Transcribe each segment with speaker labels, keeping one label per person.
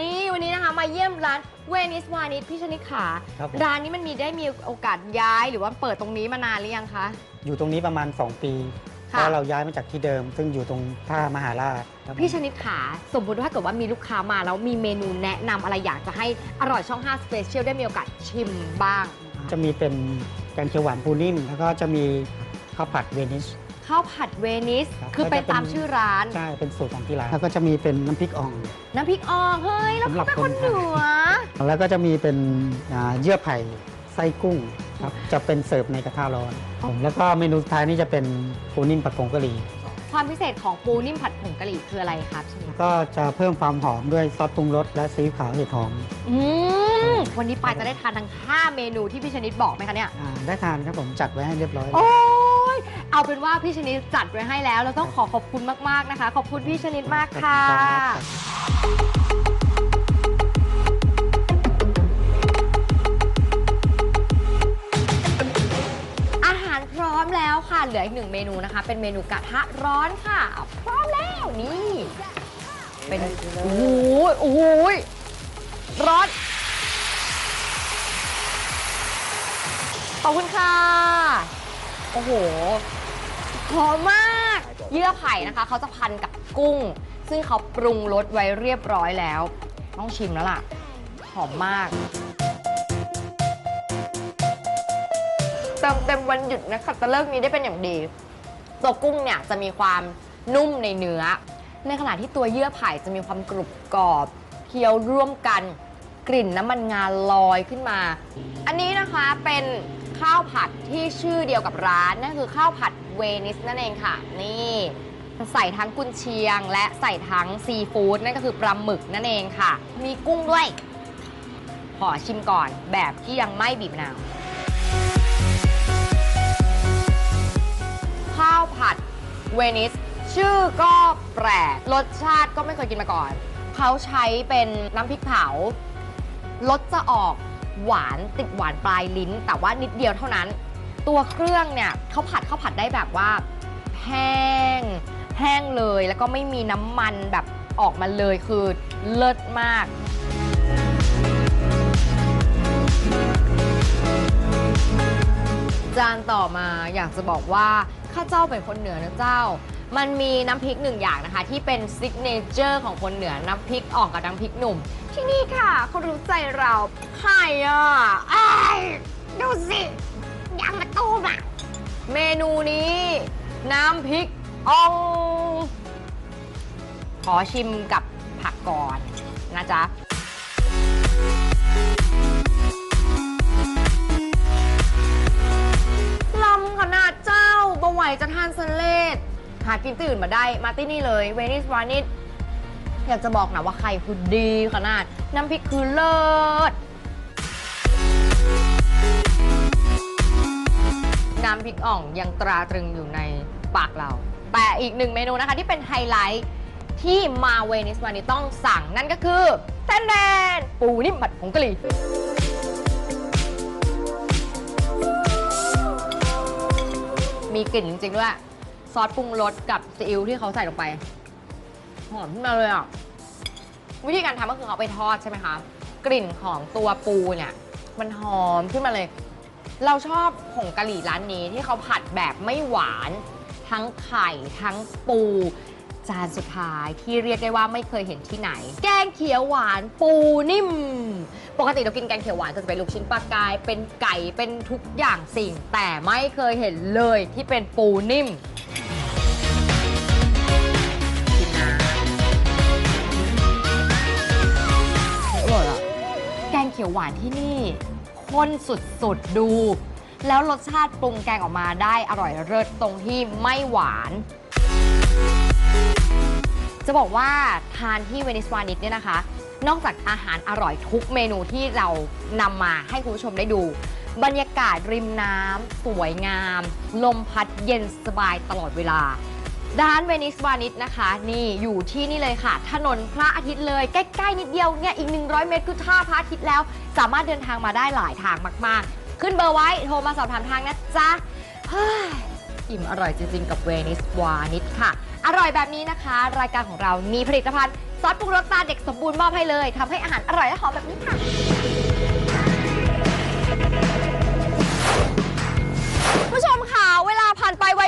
Speaker 1: นี่วันนี้นะคะมาเยี่ยมร้านเวนิสวานิสพี่ชนิดขา
Speaker 2: ครับผม
Speaker 1: ร้านนี้มันมีได้มีโอกาสย้ายหรือว่าเปิดตรงนี้มานานหรือยังคะ
Speaker 2: อยู่ตรงนี้ประมาณ 2 ปีเพ
Speaker 1: ค่ะ
Speaker 2: ราะเราย้ายมาจากที่เดิม ซึ่งอยู่ตรงท่ามหาราชครับผม
Speaker 1: พี่ชนิดขาสมมุติว่าถ้าเกิดว่ามีลูกค้ามาแล้วมีเมนูแนะนำอะไรอยากจะให้อร่อยช่อง5สเปเชียลได้มีโอกาสชิมบ้าง
Speaker 2: จะมีเป็นแกงเขียวหวานปูนิ่มแล้วก็จะมีข้าวผัดเวนิส
Speaker 1: ข้าวผัดเวนิส
Speaker 2: ครับ
Speaker 1: คือเป็น ตามชื่อร้าน
Speaker 2: ใช่เป็นสูตรของที่ร้านแล้วก็จะมีเป็นน้ำพริกอ่อง
Speaker 1: น้ำพริกอ่องเฮ้ย แล้ว
Speaker 2: สำหรั
Speaker 1: เขา
Speaker 2: บ
Speaker 1: เป็นคน
Speaker 2: คนไทย
Speaker 1: เหนือ
Speaker 2: แล้วก็จะมีเป็นอ่าเยื่อไผ่ไส้กุ้งครับจะเป็นเสิร์ฟในกระทะร้อนผมแล้วก็เมนูสุดท้ายนี่จะเป็นปูนิ่มผัดผงกะหรี่
Speaker 1: ความพิเศษของปูนิ่มผัดผงกะหรี่คืออะไรครับชนิด
Speaker 2: ก็จะเพิ่มความหอมด้วยซอสปรุงรสและซีอิ๊วขาวเห็ดหอม
Speaker 1: อืมวันนี้ปายจะได้ทานทั้ง 5 เมนูที่พี่ชนิดบอกไหมคะเนี่ย
Speaker 2: อ่าได้ทานครับผมจัดไว้ให้เรียบร้อย
Speaker 1: โอ้ย เอาเป็นว่าพี่ชนิดจัดไว้ให้แล้ว เราต้องขอขอบคุณมาก ๆ นะคะ ขอบคุณพี่ชนิดมากค่ะ
Speaker 2: ครับ
Speaker 1: อาหารพร้อมแล้วค่ะ เหลืออีกหนึ่งเมนูนะคะ เป็นเมนูกระทะร้อนค่ะพร้อมแล้วนี่ เป็นโอ้โหโอ้โหร้อน ขอบคุณค่ะ โอ้โห หอมมากเยื่อไผ่นะคะเขาจะพันกับกุ้ง ซึ่งเขาปรุงรสไว้เรียบร้อยแล้ว ต้องชิมแล้วล่ะ หอมมาก เติมเต็มวันหยุดนะคะจะเลิกนี้ได้เป็นอย่างดี ตัวกุ้งเนี่ยจะมีความนุ่มในเนื้อ ในขณะที่ตัวเยื่อไผ่จะมีความกรุบกรอบเคี้ยวร่วมกันกลิ่นน้ำมันงาลอยขึ้นมา อันนี้นะคะเป็นข้าวผัดที่ชื่อเดียวกับร้านนั่นคือข้าวผัด เวนิสนั่นเองค่ะ นี่ใส่ทั้งกุนเชียง และใส่ทั้งซีฟู้ดนั่นก็คือปลาหมึกนั่นเองค่ะ มีกุ้งด้วย ขอชิมก่อนแบบที่ยังไม่บีบมะนาวข้าวผัดเวนิส ชื่อก็แปลก รสชาติก็ไม่เคยกินมาก่อน เขาใช้เป็นน้ำพริกเผารสจะออกหวานติดหวานปลายลิ้น แต่ว่านิดเดียวเท่านั้น ตัวเครื่องเนี่ยเขาผัดเขาผัดได้แบบว่าแห้งแห้งเลยแล้วก็ไม่มีน้ำมันแบบออกมาเลยคือเลิศมาก จานต่อมาอยากจะบอกว่าข้าเจ้าเป็นคนเหนือนะเจ้า มันมีน้ำพริกหนึ่งอย่างนะคะ ที่เป็นซิกเนเจอร์ของคนเหนือน้ำพริกอ่องกับน้ำพริกหนุ่ม ที่นี่ค่ะเขารู้ใจเราไข่อะไอ้ยดูสิ ยางมะตูมอะเมนูนี้ น้ำพริกอ่อง ขอชิมกับผักก่อนนะจ๊ะ ลำขนาดเจ้าบะไหวจะทานสเลดหากินที่อื่นมาได้ มาที่นี่เลยเวนิสวานิสอยากจะบอกนะว่าไข่คือดีขนาด น้ำพริกคือเลิศ น้ำพริกอ่องยังตราตรึงอยู่ในปากเรา แต่อีกหนึ่งเมนูนะคะที่เป็นไฮไลท์ที่มาเวนิสวานิสต้องสั่งนั่นก็คือแทนแดนปูนิ่มผัดผงกะหรี่มีกลิ่นจริงๆด้วย ซอสปรุงรสกับซีอิ๊วที่เขาใส่ลงไป หอมขึ้นมาเลยอะ วิธีการทำก็คือเขาไปทอดใช่ไหมคะ กลิ่นของตัวปูเนี่ย มันหอมขึ้นมาเลย เราชอบผงกะหรี่ร้านนี้ที่เขาผัดแบบไม่หวาน ทั้งไข่ทั้งปู จานสุดท้ายที่เรียกได้ว่าไม่เคยเห็นที่ไหน แกงเขียวหวานปูนิ่ม ปกติเรากินแกงเขียวหวานก็จะเป็นลูกชิ้นปลากาย เป็นไก่เป็นทุกอย่างสิ่ง แต่ไม่เคยเห็นเลยที่เป็นปูนิ่มชิมนะอร่อยอะแกงเขียวหวานที่นี่ ข้นสุดๆ ดู แล้วรสชาติปรุงแกงออกมาได้อร่อยเลิศตรงที่ไม่หวาน จะบอกว่าทานที่เวนิสวานิสเนี่ยนะคะ นอกจากอาหารอร่อยทุกเมนูที่เรานำมาให้คุณผู้ชมได้ดู บรรยากาศริมน้ำสวยงาม ลมพัดเย็นสบายตลอดเวลา ร้านเวนิสวานิสนะคะ นี่อยู่ที่นี่เลยค่ะ ถนนพระอาทิตย์เลย ใกล้ ๆ นิดเดียวเนี่ยอีก 100 เมตรคือท่าพระอาทิตย์แล้ว สามารถเดินทางมาได้หลายทางมาก ๆ ขึ้นเบอร์ไว้โทรมาสอบถามทางนะจ๊ะอิ่มอร่อยจริง ๆ กับเวนิสวานิสค่ะ อร่อยแบบนี้นะคะ รายการของเรามีผลิตภัณฑ์ซอสปรุงรสตาเด็กสมบูรณ์มอบให้เลยทำให้อาหารอร่อยและหอมแบบนี้ค่ะ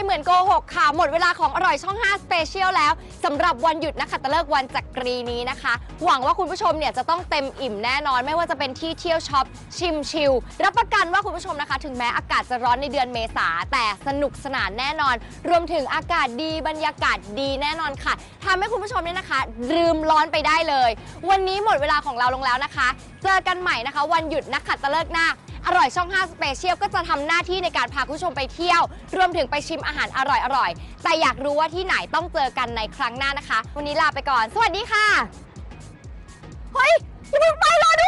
Speaker 1: เหมือนโกหกค่ะ หมดเวลาของอร่อยช่อง 5 สเปเชียลแล้วสำหรับวันหยุดนักขัตฤกษ์วันจักรีนี้นะคะ หวังว่าคุณผู้ชมเนี่ยจะต้องเต็มอิ่มแน่นอน ไม่ว่าจะเป็นที่เที่ยวช็อปชิมชิลรับประกันว่าคุณผู้ชมนะคะ ถึงแม้อากาศจะร้อนในเดือนเมษาแต่สนุกสนานแน่นอน รวมถึงอากาศดีบรรยากาศดีแน่นอนค่ะทำให้คุณผู้ชมเนี่ยนะคะ ลืมร้อนไปได้เลย วันนี้หมดเวลาของเราลงแล้วนะคะ เจอกันใหม่นะคะ วันหยุดนักขัตฤกษ์หน้า อร่อยช่อง 5 สเปเชียลก็จะทำหน้าที่ในการพาคุณผู้ชมไปเที่ยว รวมถึงไปชิมอาหารอร่อยๆ แต่อยากรู้ว่าที่ไหนต้องเจอกันในครั้งหน้านะคะ วันนี้ลาไปก่อน สวัสดีค่ะ เฮ้ยอย่าเพิ่งไปรอด้วยโอ้โหวิ่งไกลย